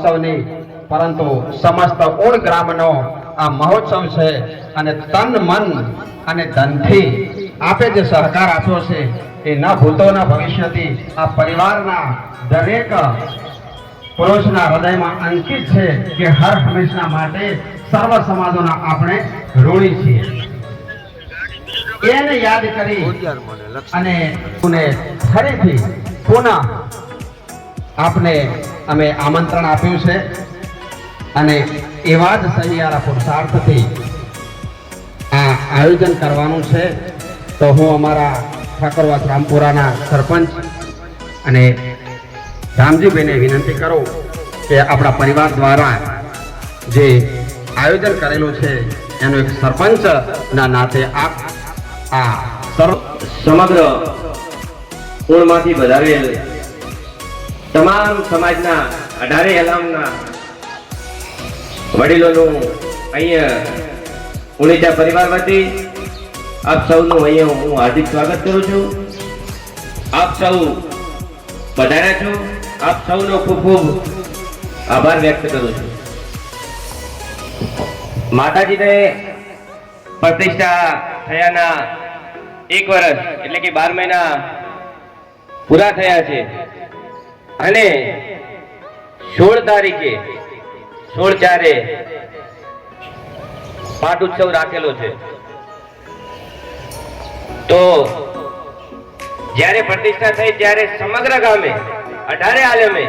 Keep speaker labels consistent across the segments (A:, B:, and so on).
A: મહોત્સવની પરંતુ સમસ્ત ઓળ ગ્રામનો આ મહોત્સવ છે અને તન મન અને ધનથી આપે જે સહકાર આપ્યો છે એ ન ભૂતોના ભવિષ્યથી આ પરિવારના દરેક પુરુષના હૃદયમાં અંકિત છે કે હર હંમેશના માટે સર્વ સમાજોના આપણે ઋણી છીએ. એને યાદ કરી અને ફરીથી પુનઃ આપને અમે આમંત્રણ આપ્યું છે અને એવા જ સહિયારા પુરુષાર્થથી આ આયોજન કરવાનું છે. તો હું અમારા ઠાકોરવાસ રામપુરાના સરપંચ અને રામજીભાઈને વિનંતી કરું કે આપણા પરિવાર દ્વારા જે આયોજન કરેલું છે, એનું એક સરપંચના નાતે આપ આ સર્વ
B: સમગ્ર કુળમાંથી વધારેલ તમામ સમાજના અઢારે અલામના વડીલોનું અહીંયા ઉણેજા પરિવાર વતી આપ સૌનું અહીંયા હું હાર્દિક સ્વાગત કરું છું. આપ સૌ પધાર્યા છો. આપ સૌનો ખૂબ ખૂબ આભાર વ્યક્ત કરું છું. માતાજીને પ્રતિષ્ઠા થયાના એક વર્ષ, એટલે કે બાર મહિના પૂરા થયા છે. અને સોળ તારીખે, સોળ ચારે પાઠ ઉત્સવ રાખેલો છે. તો જ્યારે પ્રતિષ્ઠા થઈ ત્યારે સમગ્ર ગામે, અઢારે આલમે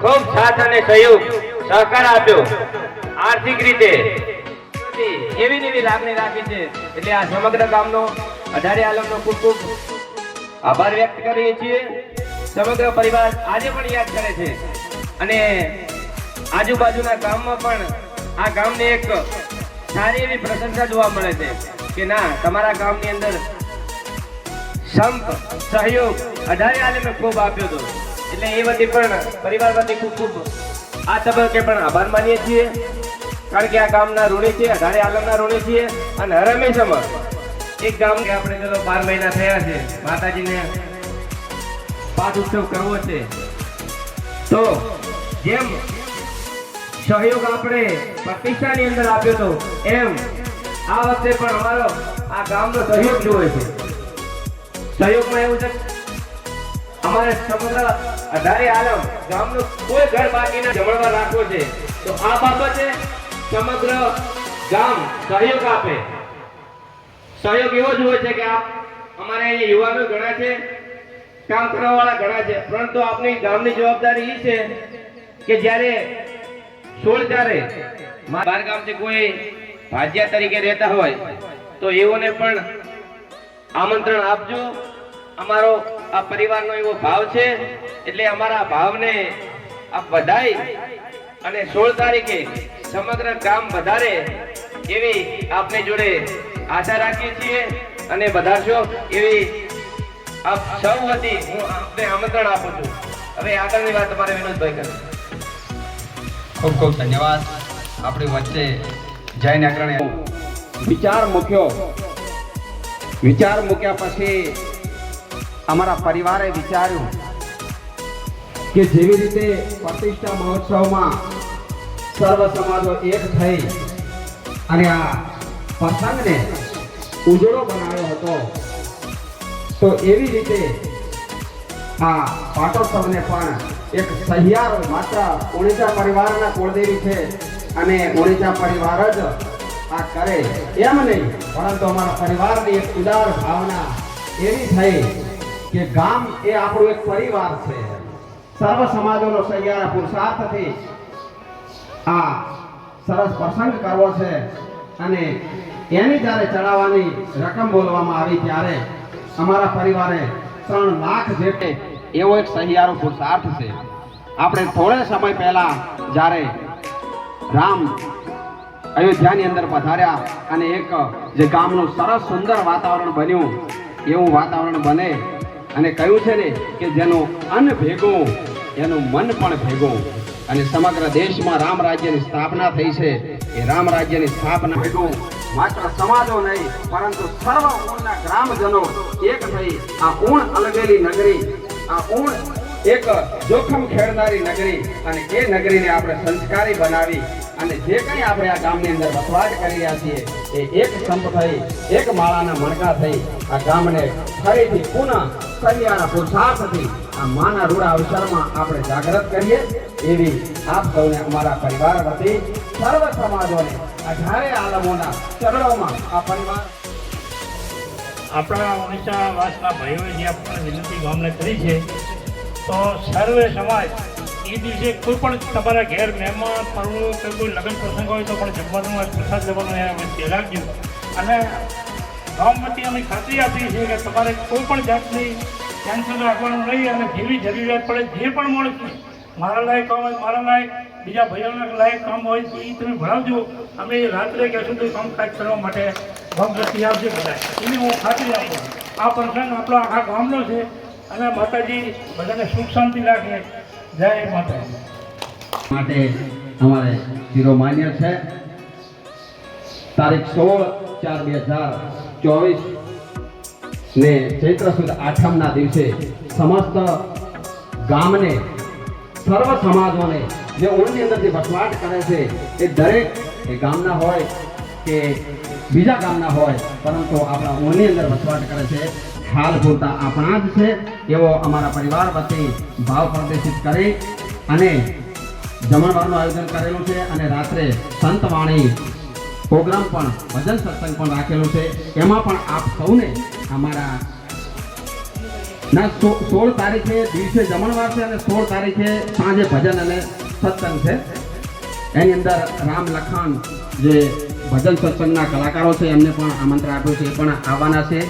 B: ખૂબ સાથ અને સહયોગ, સહકાર આપ્યો. આર્થિક રીતે એવી એવી લાગણી રાખી છે. એટલે આ સમગ્ર ગામનો અઢારે આલમનો ખૂબ ખૂબ આભાર વ્યક્ત કરીએ છીએ. સમગ્ર પરિવાર આજે પણ યાદ કરે છે. અને આજુબાજુના ગામમાં પણ આ ગામને એક સારી એવી પ્રશંસા જોવા મળે છે કે ના, તમારા ગામની અંદર સંપ, સહયોગ, અઢારે આલમે ખૂબ આપ્યો હતો. એટલે એ વતી પણ પરિવાર વતી ખૂબ ખૂબ આ તબક્કે પણ આભાર માનીએ છીએ. કારણ કે આ ગામના ઋણી છે અઢારે આલમના ઋણી છીએ અને હર હંમેશામાં એક ગામ કે આપણે ચલો બાર મહિના થયા છે, માતાજીને પાઠ ઉત્સવ કરવો છે. તો જેમ સહયોગ આપણે પ્રતિષ્ઠાની અંદર આપ્યો હતો, એમ આ વખતે પણ અમારો આ ગામનો સહયોગ જોવે છે. સહયોગમાં એવું છે અમારે સમગ્ર અઢારે આલમ ગામનું કોઈ ઘર બાકીના જમણવા રાખવો છે. તો આ બાબતે સમગ્ર ગામ સહયોગ આપે. સહયોગ એવો જ હોય છે કે આપ અમારે અહીંયા યુવાનો ઘણા છે. કામ કરવા વાળા ઘણા છે. પરંતુ આપની ગામની જવાબદારી એ છે કે જ્યારે સોળ ત્યારે બાર ગામથી કોઈ ભાજ્યા તરીકે રહેતા હોય, તો એઓને પણ આમંત્રણ આપજો. અમારો આ પરિવારનો એવો ભાવ છે, એટલે અમારા ભાવને આપ વધાઈ અને સોળ તારીખે સમગ્ર ગામ વધારે એવી આપની જોડે આશા રાખીએ છીએ અને વધારશો એવી આપ સૌ વતી હું આપને આમંત્રણ આપું છું. હવે આગળની વાત તમારે વિનોદભાઈ કરે
A: ખૂબ ખૂબ ધન્યવાદ. આપણી વચ્ચે જૈન અગ્રણી વિચાર મૂક્યો. વિચાર મૂક્યા પછી અમારા પરિવારે વિચાર્યું કે જેવી રીતે પ્રતિષ્ઠા મહોત્સવમાં સર્વ સમાજો એક થઈ અને આ પ્રસંગને ઉજળો બનાવ્યો હતો તો એવી રીતે આ પાટોત્સવને પણ એક સહિયારો માત્ર ઓડિશા પરિવારના કુળદેવી છે અને ઓડિશા પરિવાર જ આ કરે એમ નહીં, પરંતુ અમારા પરિવારની એક ઉદાર ભાવના એવી થઈ કે ગામ એ આપણું એક પરિવાર છે. સર્વ સમાજોનો સહિયારા પુરુષાર્થથી આ સરસ પ્રસંગ કરવો છે અને એની જ્યારે ચડાવવાની રકમ બોલવામાં આવી ત્યારે અમારા પરિવારે ત્રણ લાખ જેટલે એવો એક સહિયારો પુરુષાર્થ છે. આપણે થોડા સમય પહેલા જ્યારે રામ અયોધ્યાની અંદર પધાર્યા અને એક જે ગામનું સરસ સુંદર વાતાવરણ બન્યું, એવું વાતાવરણ બને અને કહ્યું છે ને કે જેનું અન્ન ભેગું, એનું મન પણ ભેગું. અને સમગ્ર દેશમાં રામ રાજ્યની સ્થાપના થઈ છે. એ રામ રાજ્યની સ્થાપના ભેગું માત્ર સમાજો નહીં, પરંતુ સર્વ ઊણના ગ્રામજનો એક થઈ આ ઊણ અલગેલી નગરી, આ ઊણ એક જોખમ ખેડનારી નગરી અને એ નગરીને આપણે સંસ્કારી બનાવી અને જે કંઈ આપણે આ ગામની અંદર વસવાટ કરી રહ્યા છીએ, એ એક સંપ થઈ, એક માળાના મણકા થઈ, આ ગામને ફરીથી પુનઃ સહિયારા પુરુષાર્થથી આ માના રૂડા અવસરમાં આપણે જાગૃત કરીએ એવી આપ સૌને અમારા પરિવાર વતી સર્વ સમાજોને અઢારે આલમોના ચરણોમાં આ પરિવાર
C: આપણા ઓડિશા વાસના ભાઈઓએ જે આપણને વિનંતી ગામને કરી છે, તો સર્વે સમાજ એ દિવસે કોઈ પણ તમારા ઘેર મહેમાન, પરણું કે કોઈ લગ્ન પ્રસંગ હોય તો પણ જમવાનું હોય અમે તે રાખજો. અને ગામ વતી અમે ખાતરી આપીએ છીએ કે તમારે કોઈ પણ જાતની ટેન્શન રાખવાનું નહીં અને જેવી જરૂરિયાત પડે, જે પણ મળશે મારા લાયક હોય, મારા લાયક બીજા ભાઈઓના લાયક કામ હોય તો એ તમે ભણાવજો. અમે રાત્રે ક્યાં સુધી કામકાજ કરવા માટે ભગવતી આવશે બધા. એની હું ખાતરી આપું. આ પ્રસંગ આપણો આખા ગામનો છે અને માતાજી બધાને સુખ શાંતિ રાખે. જય માતાજી.
A: માટે અમારે શિરોમાન્ય છે. તારીખ સોળ ચાર બે હજાર ચોવીસ ને ચૈત્ર સુદ આઠમના દિવસે સમસ્ત ગામને, સર્વ સમાજોને જે ઓળની અંદર જે વસવાટ કરે છે, એ દરેક એ ગામના હોય કે બીજા ગામના હોય, પરંતુ આપણા ઓળની અંદર વસવાટ કરે છે. હાલ પૂરતા આપણા જ છે, એવો અમારા પરિવાર વતી ભાવ પ્રદર્શિત કરી અને જમણવારનું આયોજન કરેલું છે અને રાત્રે સંતવાણી પ્રોગ્રામ પણ, ભજન સત્સંગ પણ રાખેલું છે. એમાં પણ આપ સૌને અમારા ના સોળ તારીખે દિવસે જમણવાર છે અને સોળ તારીખે સાંજે ભજન અને સત્સંગ છે. એની અંદર રામ લખાણ જે ભજન સત્સંગના કલાકારો છે, એમને પણ આમંત્રણ આપ્યું છે. એ પણ આવવાના છે.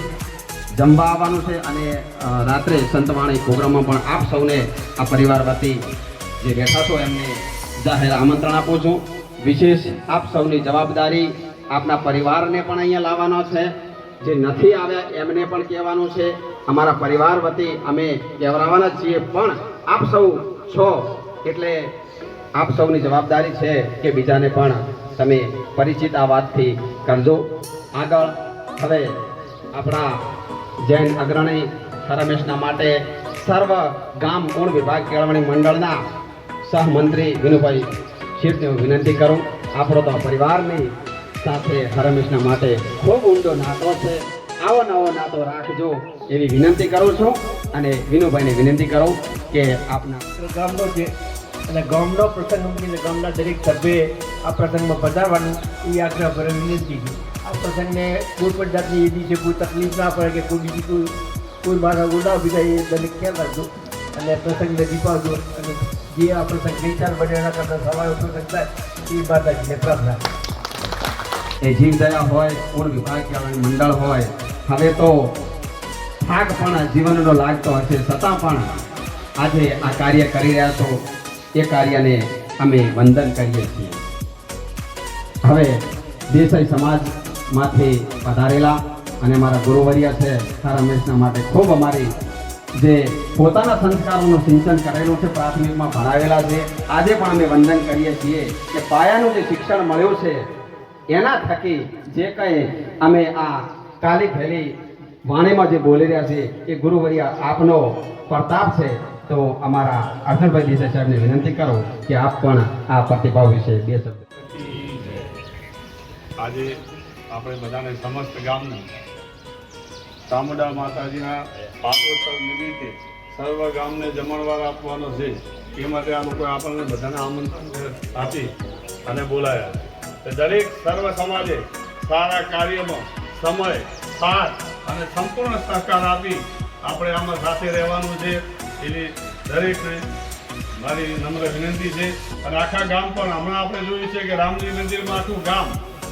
A: જમવા આવવાનું છે અને રાત્રે સંતવાણી પ્રોગ્રામમાં પણ આપ સૌને આ પરિવાર વતી જે બેઠા છો, એમને જાહેર આમંત્રણ આપું છું. વિશેષ આપ સૌની જવાબદારી આપના પરિવારને પણ અહીંયા લાવવાનો છે. જે નથી આવ્યા, એમને પણ કહેવાનું છે. અમારા પરિવાર વતી અમે કહેવરાવાના છીએ, પણ આપ સૌ છો. એટલે આપ સૌની જવાબદારી છે કે બીજાને પણ તમે પરિચિત આ વાતથી કરજો. આગળ હવે આપણા જૈન અગ્રણી રમેશના માટે સર્વ ગામ ગુણ વિભાગ કેળવણી મંડળના સહમંત્રી વિનુભાઈ શીર્ષને હું વિનંતી કરું. આપણો તો પરિવારની સાથે હરમેશના માટે ખૂબ ઊંડો નાતો છે. આવો નવો નાતો રાખજો એવી વિનંતી કરું છું અને વિનુભાઈને વિનંતી કરું કે આપના
D: ગામનો છે અને ગામનો પ્રસંગ મૂકીને ગામના દરેક સભ્યએ આ પ્રસંગમાં પધારવાનું એ આગ્રહ ભરે વિનંતી છે. આ પ્રસંગને કોઈ પણ જાતની એ દિવસે કોઈ તકલીફ ના પડે કે કોઈ બીજી કોઈ કોઈ મારા ઉડાવ બીજા એ દરેક ખ્યાલ રાખજો અને પ્રસંગને દીપાવજો અને જે આ પ્રસંગ ગઈકાલ બને એના કરતાં સવારે પ્રસંગ થાય, એ માતાજીને પ્રાર્થના
A: એ જીવદયા હોય પૂર્ણ વિભાગ મંડળ હોય, હવે તો થાક પણ જીવનનો લાગતો હશે છતાં પણ આજે આ કાર્ય કરી રહ્યા છો. એ કાર્યને અમે વંદન કરીએ છીએ. હવે દેસાઈ સમાજમાંથી પધારેલા અને મારા ગુરુવર્યા છે, સર રમેશના માટે ખૂબ અમારી જે પોતાના સંસ્કારોનું સિંચન કરેલું છે, પ્રાથમિકમાં ભણાવેલા છે, આજે પણ અમે વંદન કરીએ છીએ કે પાયાનું જે શિક્ષણ મળ્યું છે, એના થકી જે કંઈ અમે આ કાલી ભેલી વાણીમાં જે બોલી રહ્યા છે એ ગુરુવર્યા આપનો પ્રતાપ છે તો અમારા અર્જુનભાઈ દેસાઈ સાહેબને વિનંતી કરો કે આપ પણ આ પ્રતિભાવ વિશે બે શબ્દ
E: આજે આપણે બધાને સમસ્ત ગામને ચામુંડા માતાજીના પાટોત્સવ નિમિત્તે સર્વ ગામને જમણવાર આપવાનો છે. એ માટે આ લોકો આપણને બધાને આમંત્રણ આપી અને બોલાયા. દરેક સર્વ સમાજે સારા કાર્યમાં સમય, સાથ અને સંપૂર્ણ સહકાર આપી આપણે આમાં સાથે રહેવાનું છે. એની દરેકને મારી નમ્ર વિનંતી છે. અને આખા ગામ પણ હમણાં આપણે જોયું છે કે રામજી મંદિરમાં આખું ગામ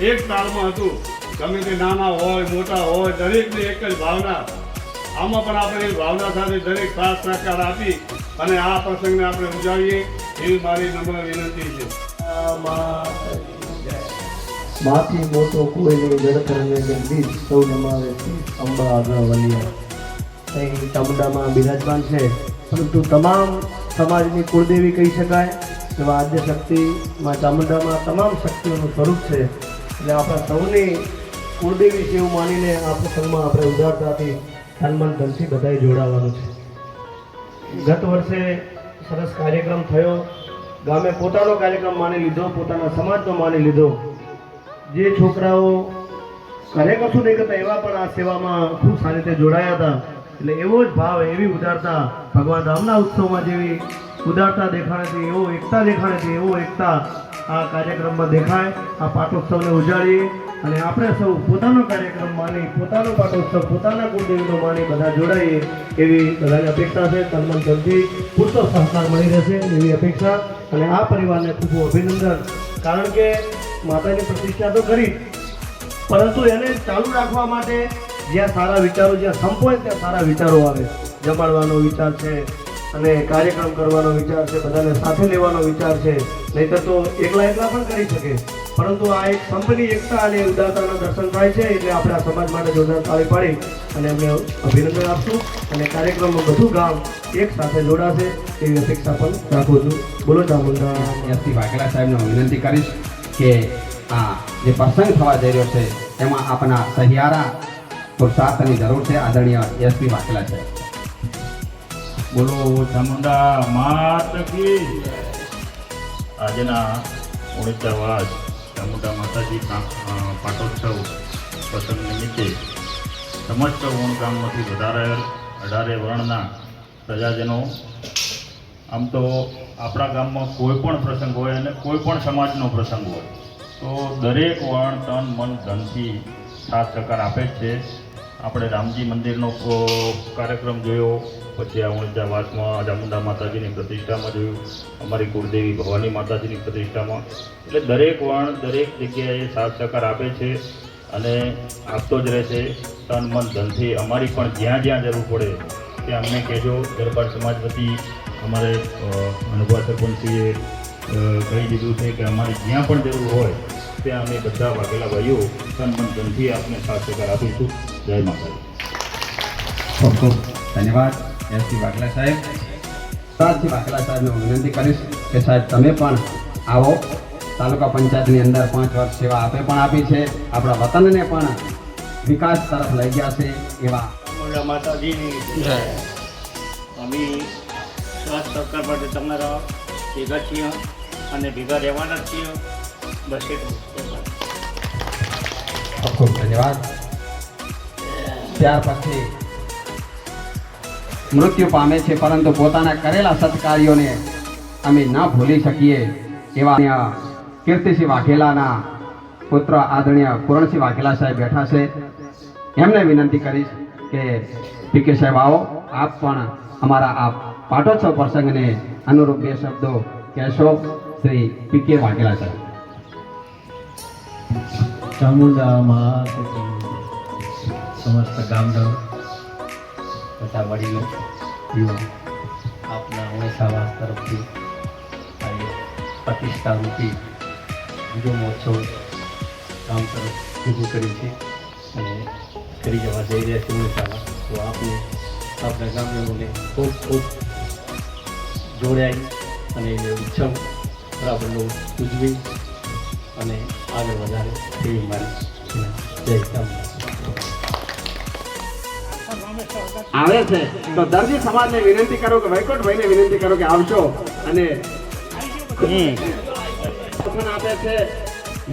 E: એક તાળમાં હતું. ગમે તે નાના હોય, મોટા હોય, દરેકની એક જ ભાવના. આમાં પણ આપણે ભાવના સાથે દરેક સાથ સહકાર આપી અને આ પ્રસંગને આપણે ઉજાવીએ એવી મારી નમ્ર વિનંતી છે.
D: માથી મોટો કોઈ નહીં જળતરને જગદીશ સૌ નમાવે અંબા આગળ વલિયા અહીં ચામુંડામાં બિરાજમાન છે. પરંતુ તમામ સમાજની કુળદેવી કહી શકાય એવા આદ્ય શક્તિમાં ચામુંડામાં તમામ શક્તિઓનું સ્વરૂપ છે. એટલે આપણા સૌની કુળદેવી છે એવું માનીને આ પ્રસંગમાં આપણે ઉદારતાથી હનુમાન ધનથી બધાએ જોડાવાનું છે.
F: ગત વર્ષે સરસ કાર્યક્રમ થયો. ગામે પોતાનો કાર્યક્રમ માની લીધો, પોતાના સમાજનો માની લીધો. જે છોકરાઓ ઘરે કશું નહીં કરતા એવા પણ આ સેવામાં ખૂબ સારી રીતે જોડાયા હતા. એટલે એવો જ ભાવ એવી ઉદારતા ભગવાન રામના ઉત્સવમાં જેવી ઉદારતા દેખાડે છે, એવો એકતા દેખાડે છે, એવો એકતા આ કાર્યક્રમમાં દેખાય. આ પાટોત્સવને ઉજાડીએ અને આપણે સૌ પોતાનો કાર્યક્રમ માની, પોતાનો પાટોત્સવ, પોતાના કુળદેવીનો માની બધા જોડાઈએ એવી બધાની અપેક્ષા છે. તન્મન ધનથી પૂરતો સહકાર મળી રહેશે એવી અપેક્ષા અને આ પરિવારને ખૂબ અભિનંદન. કારણ કે માતાની પ્રતિષ્ઠા તો કરી પરંતુ એને ચાલુ રાખવા માટે જ્યાં સારા વિચારો, જ્યાં સંપોય ત્યાં સારા વિચારો આવે. જમાડવાનો વિચાર છે અને કાર્યક્રમ કરવાનો વિચાર છે, બધાને સાથે લેવાનો વિચાર છે. નહીંતર તો એકલા એકલા પણ કરી શકે. પરંતુ આ એક સંપની, એકતા અને ઉદારતાના દર્શન થાય છે એટલે આપણે આ સમાજ માટે જોરદાર તાળી પાડી અને એમને અભિનંદન આપશું. અને કાર્યક્રમમાં બધું ગામ એક સાથે જોડાશે એવી અપેક્ષા પણ રાખું છું. બોલો ચામુંડા.
A: વાઘેલા સાહેબને હું વિનંતી કરીશ કે આ જે પ્રસંગ થવા જઈ રહ્યો છે, એમાં આપણા સહિયારા પુરુષાર્થની જરૂર છે. આદરણીય એસપી વાઘેલા છે.
G: બોલો, ચામુંડા માત કી. આજના ઓડિશાવાસ ચામુંડા માતાજી પાટોત્સવ પ્રસંગ નિમિત્તે સમસ્ત વણ ગામમાંથી વધારે અઢારે વર્ણના પ્રજાજનો, આમ તો આપણા ગામમાં કોઈ પણ પ્રસંગ હોય અને કોઈ પણ સમાજનો પ્રસંગ હોય, તો દરેક વર્ણ તન, મન, ધનથી સાથ સહકાર આપે છે. આપણે રામજી મંદિરનો કાર્યક્રમ જોયો. પછી આ ઉણજાવાસમાં ચામુંડા માતાજીની પ્રતિષ્ઠામાં જોયું. અમારી કુળદેવી ભવાની માતાજીની પ્રતિષ્ઠામાં. એટલે દરેક વર્ણ દરેક જગ્યાએ સાથ સહકાર આપે છે અને આપતો જ રહેશે તન, મન, ધનથી અમારી પણ જ્યાં જ્યાં જરૂર પડે ત્યાં અમને કહેજો. દરબાર સમાજ વતી અમારે અનુભવ સરપંચીએ કહી દીધું છે કે અમારે જ્યાં પણ જરૂર હોય, ત્યાં અમે બધા વાઘેલા ભાઈઓ તન, મન, ધનથી આપને સાથ સહકાર આપીશું. જય માતાજી.
A: ખૂબ ખૂબ ધન્યવાદ. એસપી વાઘલા સાહેબ. રાજજી વાઘેલા સાહેબને હું વિનંતી કરીશ કે સાહેબ તમે પણ આવો. તાલુકા પંચાયતની અંદર પાંચ વર્ષ સેવા આપે પણ આપી છે. આપણા વતનને પણ વિકાસ તરફ લઈ ગયા છે એવા
C: માતાજીની અમે સ્વાસ્થ્ય સરકાર માટે તમારા ભેગા છીએ અને ભેગા રહેવાના જ છીએ. બસ એટલું.
A: ખૂબ ખૂબ ધન્યવાદ. ત્યાર પછી મૃત્યુ પામે છે, પરંતુ પોતાના કરેલા સત્કાર્યોને અમે ન ભૂલી શકીએ એવા કીર્તિસિંહ વાઘેલાના પુત્ર આદરણીય પૂરણસિંહ વાઘેલા સાહેબ બેઠા છે. એમને વિનંતી કરીશ કે પીકે સાહેબ આવો. આપ પણ અમારા આ પાટોત્સવ પ્રસંગને અનુરૂપ બે શબ્દો કહેશો. શ્રી પીકે વાઘેલા સાહેબ.
D: ચામુંડામાં સમસ્ત બધા તથા વડીલો યુવા આપના ઓળખાવાસ તરફથી પ્રતિષ્ઠા રૂપી બીજો મહોત્સવ ગામ તરફ ઊભું કર્યું છે અને કરી જવા જઈ રહ્યા છે ઓળખાવા તો આપને આપણા ગામજનોને ખૂબ ખૂબ જોડાઈ અને એને ઉત્સવ બરાબરનો ઉજવી અને આગળ વધારે તેવી મારી જય ચામુંડા
A: આવે છે. તો દરજી સમાજને વિનંતી કરો કે વૈકુંઠભાઈને વિનંતી કરો કે આવશો અને આપે છે.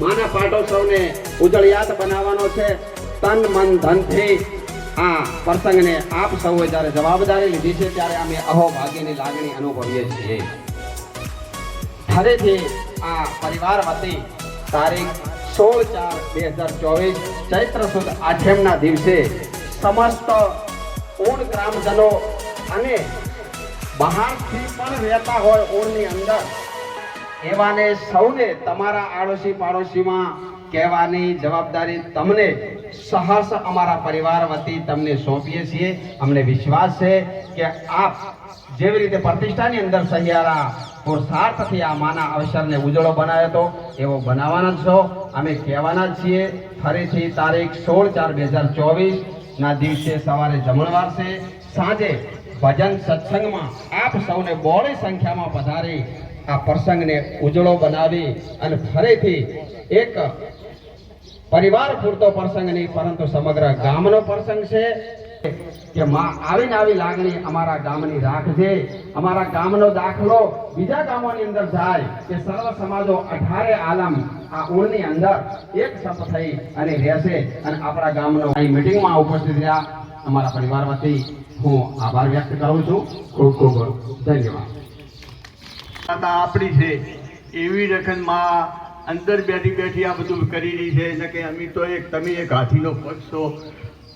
A: માના પાટોત્સવને ઉજળિયાત બનાવવાનો છે. તન મન ધનથી આ પ્રસંગને આપ સૌએ જ્યારે જવાબદારી લીધી છે ત્યારે અમે અહોભાગ્યની લાગણી અનુભવીએ છીએ. ફરીથી આ પરિવાર વતી તારીખ સોળ ચાર બે હજાર ચોવીસ ચૈત્ર સુદ આઠમના દિવસે સમસ્ત ઊણ ગ્રામજનો અને બહારથી પણ રહેતા હોય ઓણની અંદર, એવાને સૌને તમારા આડોશી પાડોશીમાં કહેવાની જવાબદારી તમને સહર્ષ અમારા પરિવાર વતી તમને સોંપીએ છીએ. અમને વિશ્વાસ છે કે આપ જેવી રીતે પ્રતિષ્ઠાની અંદર સહિયારા પુરુષાર્થથી આ માના અવસરને ઉજળો બનાવ્યો હતો, એવો બનાવવાના જ છો. અમે કહેવાના જ છીએ, ફરીથી તારીખ સોળ ચાર બે હજાર ચોવીસ ના દિવસે સવારે જમણવાર છે, સાંજે ભજન સત્સંગમાં આપ સૌને બોળી સંખ્યામાં પધારી આ પ્રસંગને ઉજળો બનાવી અને ફરીથી એક પરિવાર પૂરતો પ્રસંગ નહીં, પરંતુ સમગ્ર ગામનો પ્રસંગ છે કે માં આવીને આવી લાગણી અમારા ગામની રાખજે. અમારા ગામનો દાખલો બીજા ગામોની અંદર જાય કે સર્વ સમાજો અઢારે આલમ આ ઉણની અંદર એક સપ થઈ અને રહેશે અને આપણા ગામનો અહીં મિટિંગમાં ઉપસ્થિત રહ્યા. અમારા પરિવાર વતી હું આભાર વ્યક્ત કરું છું. ખૂબ ખૂબ ધન્યવાદ.
D: આપણી છે. એવી રકમમાં અંદર બેઠી બેઠી આ બધું કરી રહી છે. એટલે કે અમે તો એક, તમે એક હાથીનો પક્ષ છો.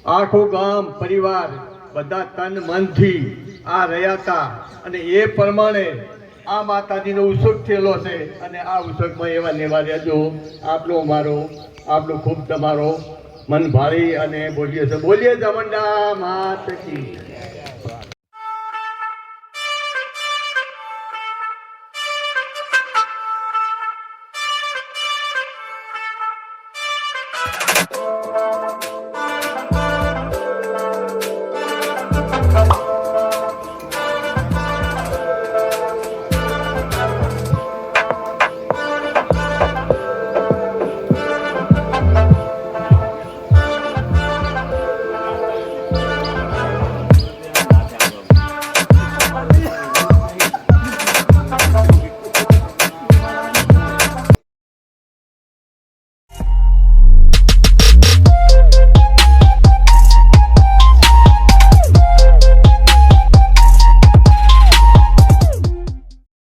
D: આખું ગામ, પરિવાર બધા તન મનથી આ રહ્યા હતા. અને એ પ્રમાણે આ માતાજીનો ઉત્સવ થયેલો છે અને આ ઉત્સવમાં એવા લેવા રહેજો આપનો મારો આપનો ખૂબ તમારો. મન ભારી અને બોલીએ છે બોલીએ જમંડા માત કી.